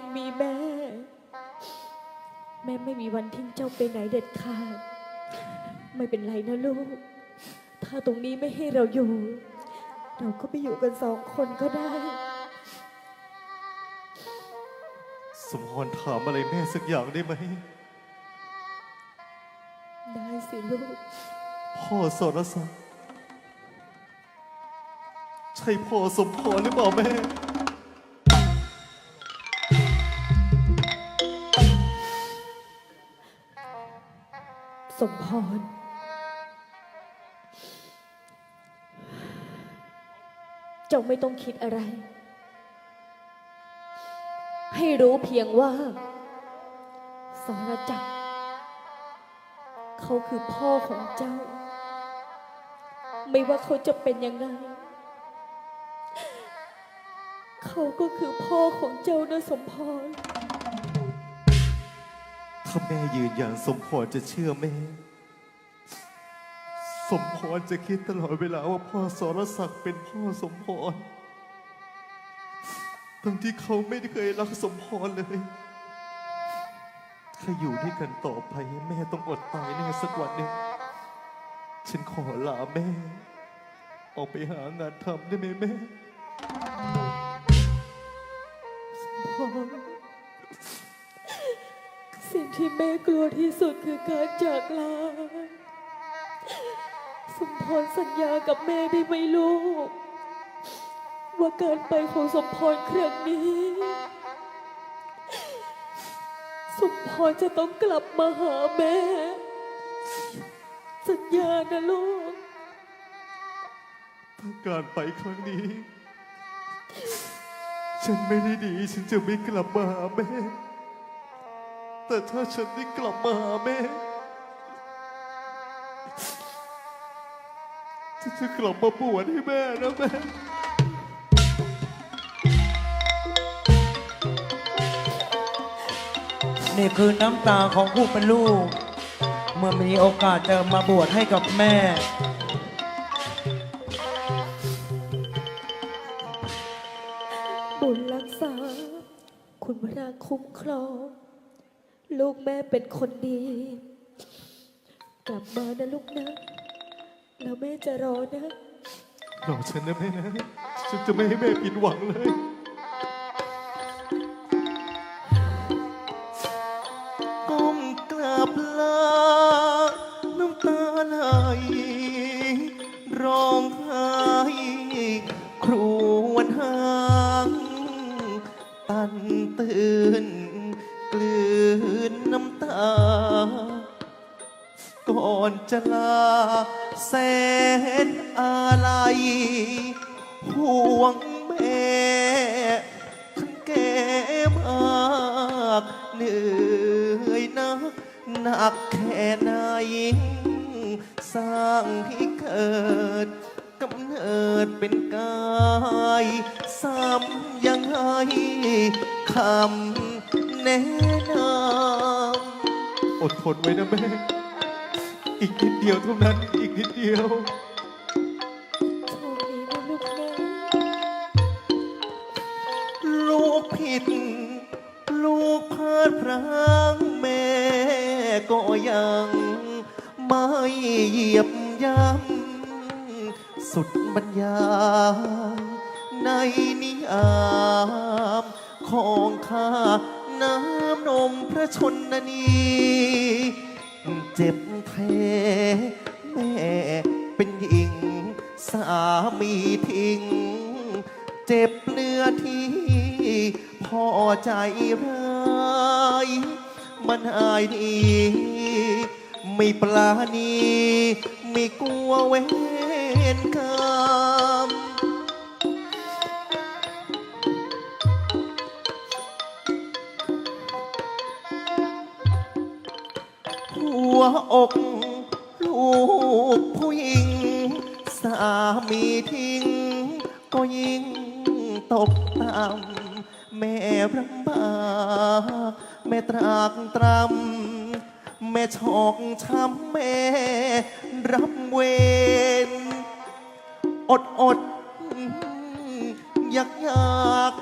ยังมีแม่ แม่ไม่มีวันทิ้งเจ้าไปไหนเด็ดขาด ไม่เป็นไรนะลูก ถ้าตรงนี้ไม่ให้เราอยู่ เราก็ไปอยู่กันสองคนก็ได้ สมพรถามอะไรแม่สักอย่างได้ไหม ได้สิลูก พ่อสรศักดิ์ใช่พ่อสมพรหรือเปล่าแม่ สมพร เจ้าไม่ต้องคิดอะไร ให้รู้เพียงว่า สารจักร เขาคือพ่อของเจ้า ไม่ว่าเขาจะเป็นยังไง เขาก็คือพ่อของเจ้านะสมพร ถ้าแม่ยืนยันสมพรจะเชื่อแม่ สมพรจะคิดตลอดเวลาว่าพ่อสรศักดิ์เป็นพ่อสมพร ทั้งที่เขาไม่ได้เคยรักสมพรเลย ถ้าอยู่ด้วยกันต่อไปแม่ต้องอดตายแน่สักวันหนึ่ง ฉันขอลาแม่ ออกไปหางานทำได้ไหมแม่สิ่ง ที่แม่กลัวที่สุดคือการจากลา สมพรสัญญากับแม่ได้ไหมลูก ว่าการไปของสมพรครั้งนี้ สมพรจะต้องกลับมาหาแม่ สัญญานะลูกถ้าการไปครั้งนี้ ฉันไม่ได้ดี ฉันจะไม่กลับมาหาแม่ แต่ถ้าฉันได้กลับมาหาแม่ฉันจะกลับมาบวชให้แม่นะแม่ นี่คือน้ำตาของผู้เป็นลูก เมื่อมีโอกาสจะมาบวชให้กับแม่ บุญรักษา คุณพระคุ้มครอง ลูกแม่เป็นคนดี กลับมานะลูกนะ แล้วแม่จะรอนะรอฉันนะแม่นะ ฉันจะไม่ให้แม่ผิดหวังเลย ก้มกราบลา น้ำตาไหลร้องไห้ครวญหาง ตันตื่น กลืนน้ำตา ก่อนจะลาแสนอะไรห่วงแม่ทั้งแก่มากเหนื่อยนักหนักแค่ไหนสร้างให้เกิดกำเนิดเป็นกายซ้ำยังให้ คำแนะนำอดทนไว้นะแม่ อีกนิดเดียวเท่านั้น อีกนิดเดียว โชคดีนะลูกนะลูกผิด ลูกพลาดพลั้งแม่ก็ยังไม่เหยียบย่ำสุดบรรยายในนิยาม ของข้า น้ำนมพระชนนี เจ็บแท้แม่เป็นหญิง สามีทิ้ง เจ็บเนื้อที่พ่อใจร้ายมันอายดีไม่ปลานีไม่กลัวเวรกร วอกลูกผู้หญิง สามีทิ้ง ก็ยิ่งตกต่ำแม่รำบากแม่ตรากตรำแม่ชอกช้ำแม่รับเวรอดอดอยากอยาก